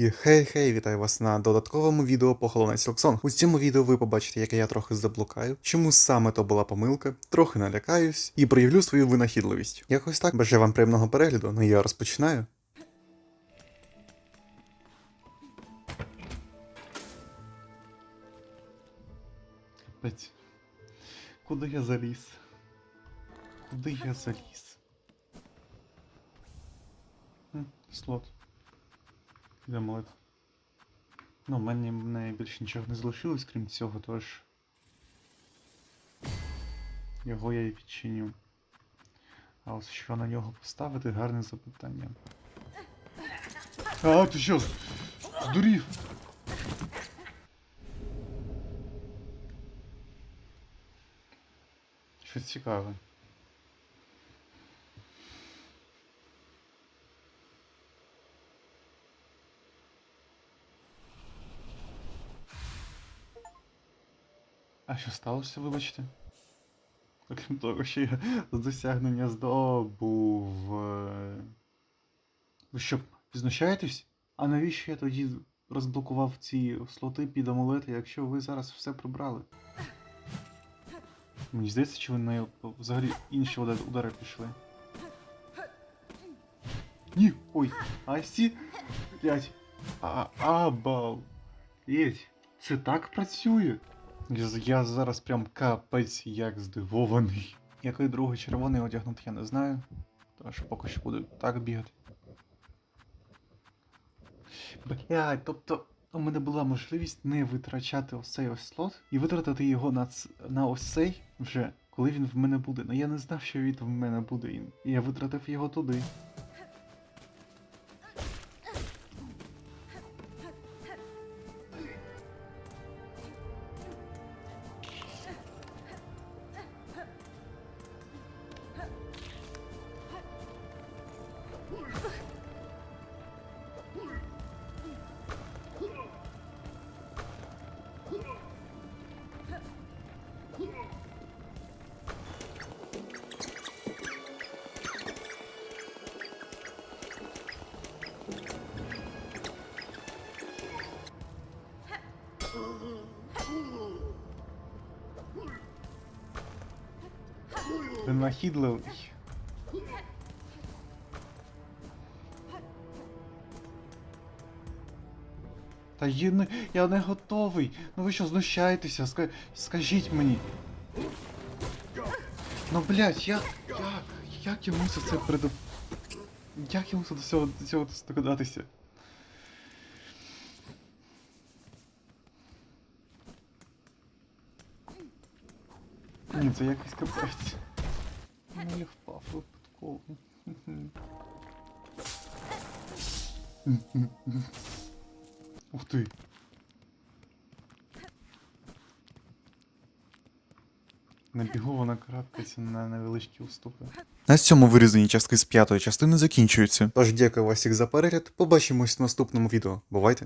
І хей-хей, вітаю вас на додатковому відео по Hollow Knight У цьому відео ви побачите, як я трохи заблукаю, чому саме то була помилка, трохи налякаюсь і проявлю свою винахідливість. Якось так, бажаю вам приємного перегляду, ну я розпочинаю. Капець. Куди я заліз? Куди я заліз? Слот. Йдемо лед. Ну, в мене, в більше нічого не залишилось, крім цього, тож. Його я і відчиню. А ось що на нього поставити, гарне запитання. А, ти що? Здурів? Щось цікаве. А що сталося, вибачте? Окрім того, що я досягнення здобув. е, Ви що, знущаєтесь? А навіщо я тоді розблокував ці слоти під амулети, якщо ви зараз все прибрали? Мені здається, чи ви на взагалі інші удари, пішли. Ні, ой, асі, блять, абал. Єть, це так працює? Я, зараз прям капець як здивований. Який другий червоний одягнути, я не знаю. Тож поки що буду так бігати. Блядь, тобто у мене була можливість не витрачати ось цей ось слот і витратити його на, ц- на ось цей вже, коли він в мене буде. Ну я не знав, що він в мене буде. І я витратив його туди. Винахідливий. Та я не, я не готовий. Ну ви що знущаєтеся? Ска, скажіть мені. Ну блять, як. Як? Як я мусив це приду... Як я мусив до цього, до цього догадатися? Ні, це якийсь капець. Ну я впав випадково. Ух ти. На бігу вона крапкається на невеличкі уступи. На цьому вирізані частки з п'ятої частини закінчуються. Тож дякую вас всіх за перегляд. Побачимось в наступному відео. Бувайте!